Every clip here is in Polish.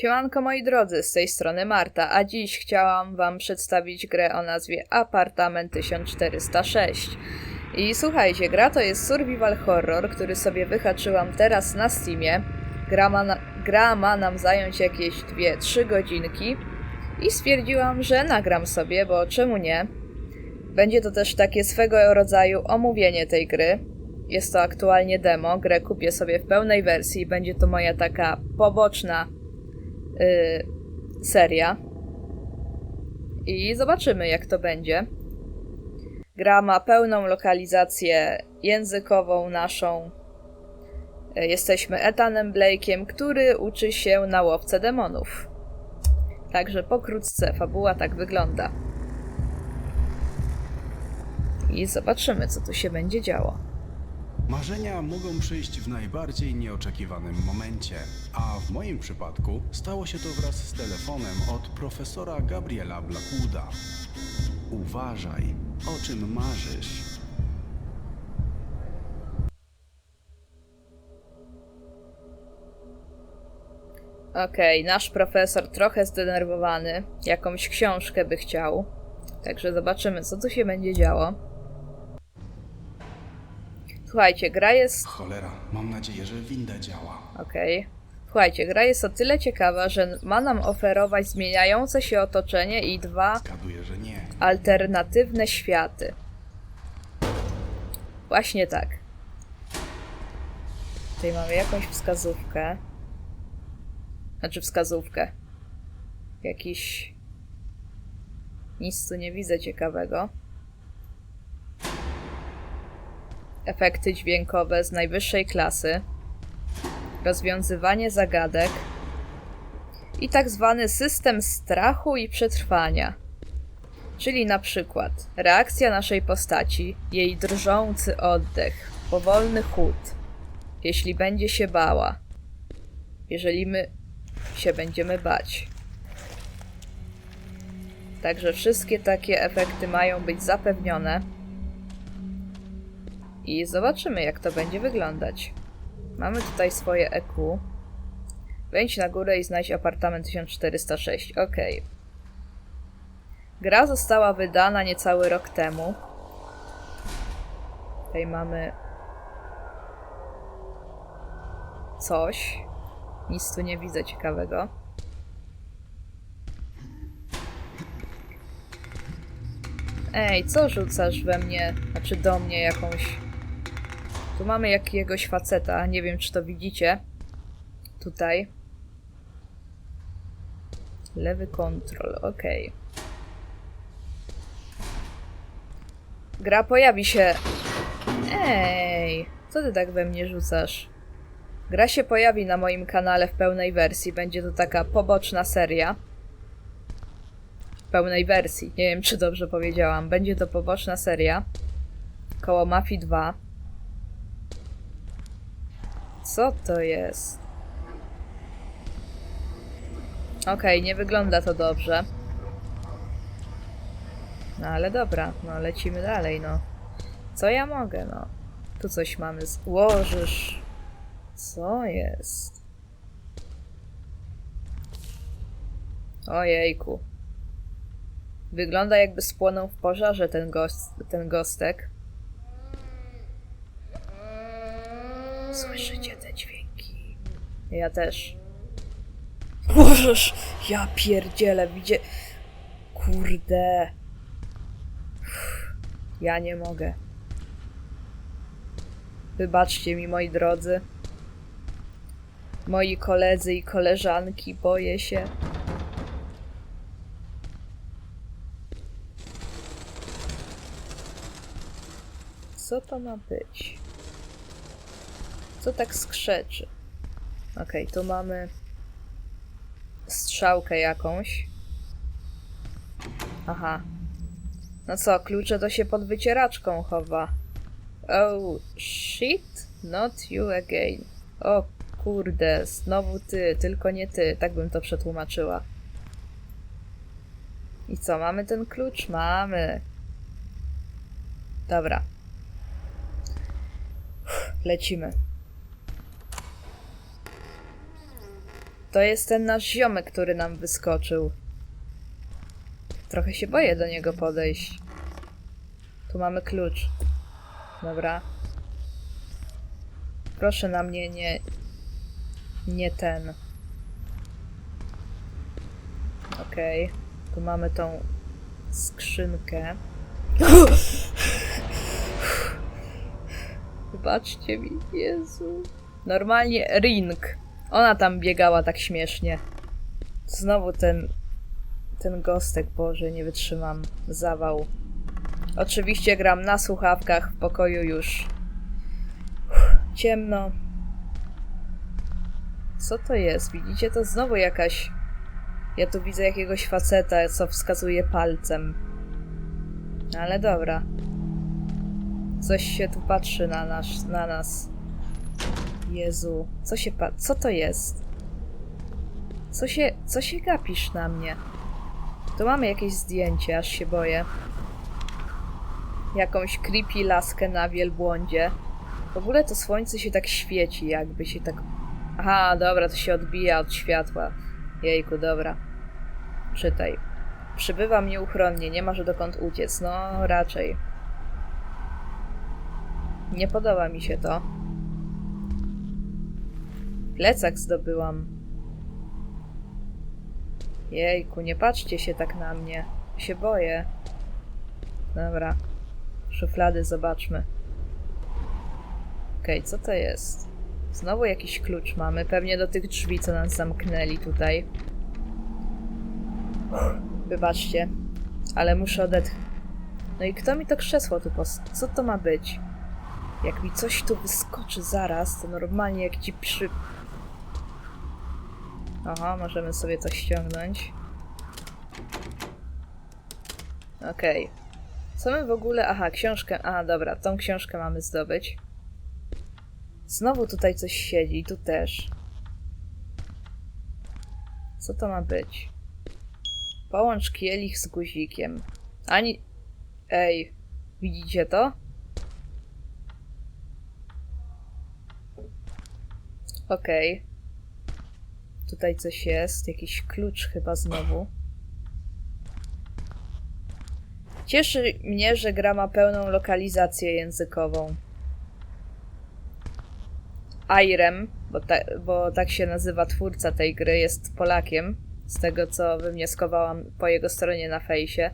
Siemanko moi drodzy, z tej strony Marta, a dziś chciałam wam przedstawić grę o nazwie Apartament 1406. I słuchajcie, gra to jest survival horror, który sobie wyhaczyłam teraz na Steamie. Gra ma, na, gra ma nam zająć jakieś 2-3 godzinki i stwierdziłam, że nagram sobie, bo czemu nie? Będzie to też takie swego rodzaju omówienie tej gry. Jest to aktualnie demo, grę kupię sobie w pełnej wersji, będzie to moja taka poboczna y, seria. I zobaczymy, jak to będzie. Gra ma pełną lokalizację językową naszą. Y, Jesteśmy Ethanem Blake'iem, który uczy się na łowce demonów. Także pokrótce fabuła tak wygląda. I zobaczymy, co tu się będzie działo. Marzenia mogą przyjść w najbardziej nieoczekiwanym momencie, a w moim przypadku stało się to wraz z telefonem od profesora Gabriela Blackwooda. Uważaj, o czym marzysz. Okej, nasz profesor trochę zdenerwowany. Jakąś książkę by chciał. Także zobaczymy, co tu się będzie działo. Słuchajcie, gra jest. Cholera, mam nadzieję, że winda działa. Okej. Słuchajcie, gra jest o tyle ciekawa, że ma nam oferować zmieniające się otoczenie i dwa Zgaduję, że nie. alternatywne światy. Właśnie tak. Tutaj mamy jakąś wskazówkę. Znaczy wskazówkę. Jakiś. Nic tu nie widzę ciekawego. Efekty dźwiękowe z najwyższej klasy. Rozwiązywanie zagadek. I tak zwany system strachu i przetrwania. Czyli na przykład reakcja naszej postaci, jej drżący oddech, powolny chód, jeśli będzie się bała, jeżeli my się będziemy bać. Także wszystkie takie efekty mają być zapewnione. I zobaczymy, jak to będzie wyglądać. Mamy tutaj swoje EQ. Wejdź na górę i znajdź apartament 1406. Okej. Gra została wydana niecały rok temu. Tutaj mamy coś. Nic tu nie widzę ciekawego. Ej, co rzucasz we mnie, znaczy do mnie jakąś... Tu mamy jakiegoś faceta, nie wiem czy to widzicie. Tutaj. Lewy kontrol, okej. Gra pojawi się. Ej, co ty tak we mnie rzucasz? Gra się pojawi na moim kanale w pełnej wersji. Będzie to taka poboczna seria. W pełnej wersji. Nie wiem, czy dobrze powiedziałam. Będzie to poboczna seria. Koło Mafii 2. Co to jest? Okej, nie wygląda to dobrze. No ale dobra, no lecimy dalej, no. Co ja mogę, no? Tu coś mamy. Złożysz. Co jest? Ojejku. Wygląda jakby spłonął w pożarze ten, gost, ten gostek. Słyszycie te dźwięki? Ja też. Możesz! Ja pierdzielę, widzie... Kurde. Ja nie mogę. Wybaczcie mi, moi drodzy. Moi koledzy i koleżanki, boję się. Co to ma być? Co tak skrzeczy? Okej, tu mamy strzałkę jakąś. Aha, no co, klucze to się pod wycieraczką chowa. Oh shit, not you again. O kurde, znowu ty, tylko nie ty, tak bym to przetłumaczyła. I co, mamy ten klucz? Mamy. Dobra. Lecimy. To jest ten nasz ziomek, który nam wyskoczył. Trochę się boję do niego podejść. Tu mamy klucz. Dobra. Proszę na mnie nie... Nie ten. Okej. Tu mamy tą skrzynkę. Wybaczcie mi, Jezu. Normalnie ring. Ona tam biegała tak śmiesznie. Znowu ten... Ten gostek, Boże, nie wytrzymam. Zawał. Oczywiście gram na słuchawkach, w pokoju już Uff, ciemno. Co to jest? Widzicie to? Znowu jakaś... Ja tu widzę jakiegoś faceta, co wskazuje palcem. Ale dobra. Coś się tu patrzy na nas. Na nas. Jezu, co się pa... Co to jest? Co się... Co się gapisz na mnie? Tu mamy jakieś zdjęcie, aż się boję. Jakąś creepy laskę na wielbłądzie. W ogóle to słońce się tak świeci, jakby się tak... Aha, dobra, to się odbija od światła. Jejku, dobra. Czytaj. Przybywam nieuchronnie, nie masz dokąd uciec. No, raczej. Nie podoba mi się to. Plecak zdobyłam. Jejku, nie patrzcie się tak na mnie. Się boję. Dobra. Szuflady zobaczmy. Okej, co to jest? Znowu jakiś klucz mamy. Pewnie do tych drzwi, co nas zamknęli tutaj. Wybaczcie, ale muszę odetchnąć. No i kto mi to krzesło tu pos... Co to ma być? Jak mi coś tu wyskoczy zaraz, to normalnie jak ci przy... Aha, możemy sobie to ściągnąć. Okej. Co my w ogóle... Aha, książkę... A, dobra, tą książkę mamy zdobyć. Znowu tutaj coś siedzi, tu też. Co to ma być? Połącz kielich z guzikiem. Ani... Ej, widzicie to? Okej. Tutaj coś jest, jakiś klucz chyba znowu. Cieszy mnie, że gra ma pełną lokalizację językową. Irem, bo, ta, bo tak się nazywa twórca tej gry, jest Polakiem. Z tego co wywnioskowałam po jego stronie na fejsie.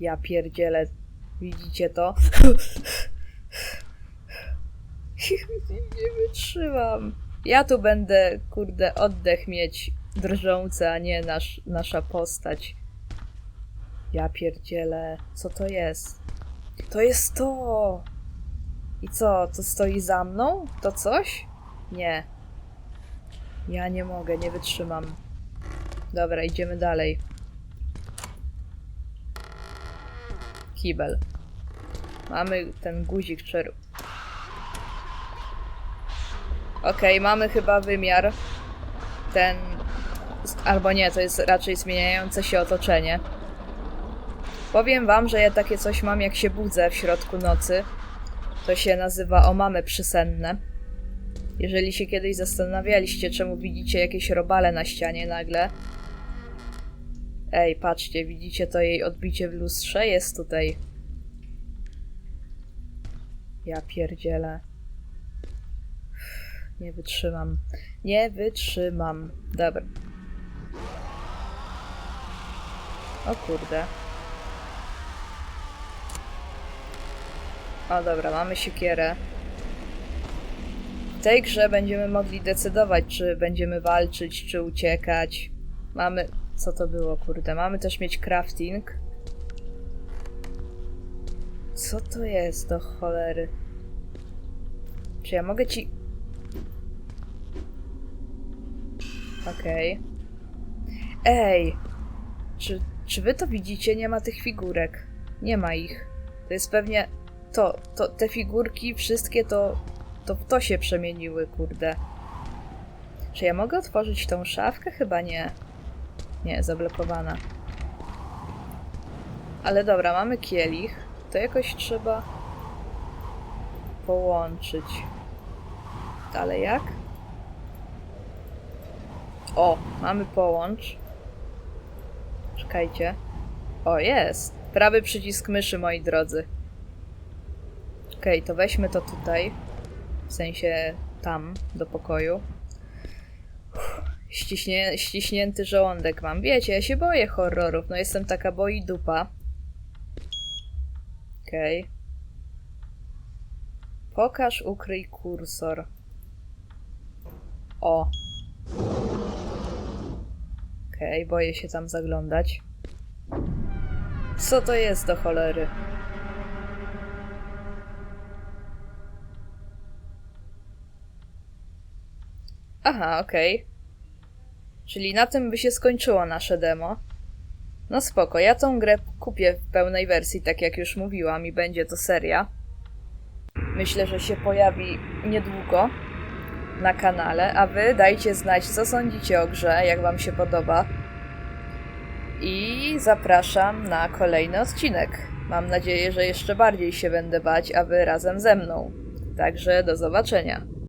Ja pierdzielę. Widzicie to? Nie wytrzymam. Ja tu będę, kurde, oddech mieć drżący, a nie nasz, nasza postać. Ja pierdzielę. Co to jest? To jest to! I co, to stoi za mną? To coś? Nie. Ja nie mogę, nie wytrzymam. Dobra, idziemy dalej. Kibel. Mamy ten guzik czeru. Okej, mamy chyba wymiar. Ten. Albo nie, to jest raczej zmieniające się otoczenie. Powiem wam, że ja takie coś mam, jak się budzę w środku nocy. To się nazywa omamy przysenne. Jeżeli się kiedyś zastanawialiście, czemu widzicie jakieś robale na ścianie nagle. Ej, patrzcie, widzicie to jej odbicie w lustrze? Jest tutaj. Ja pierdzielę. Nie wytrzymam. Nie wytrzymam. Dobra. O kurde. O dobra, mamy siekierę. W tej grze będziemy mogli decydować, czy będziemy walczyć, czy uciekać. Mamy... Co to było, kurde? Mamy też mieć crafting. Co to jest do cholery? Czy ja mogę ci... Okej. Ej! Czy, czy wy to widzicie? Nie ma tych figurek. Nie ma ich. To jest pewnie... To, to, te figurki, wszystkie to... To w to się przemieniły, kurde. Czy ja mogę otworzyć tą szafkę? Chyba nie. Nie, zablokowana. Ale dobra, mamy kielich. To jakoś trzeba połączyć. Ale jak? O, mamy połącz. Czekajcie. O, jest. Prawy przycisk myszy, moi drodzy. Okej, to weźmy to tutaj. W sensie tam, do pokoju. Ściśnie, ściśnięty żołądek mam. Wiecie, ja się boję horrorów. No jestem taka boi dupa. Okej. Pokaż, ukryj kursor. O. Okej, boję się tam zaglądać. Co to jest do cholery? Aha, okej. Czyli na tym by się skończyło nasze demo. No spoko, ja tą grę kupię w pełnej wersji, tak jak już mówiłam, i będzie to seria. Myślę, że się pojawi niedługo na kanale, a wy dajcie znać, co sądzicie o grze, jak wam się podoba. I zapraszam na kolejny odcinek. Mam nadzieję, że jeszcze bardziej się będę bać, a wy razem ze mną. Także do zobaczenia.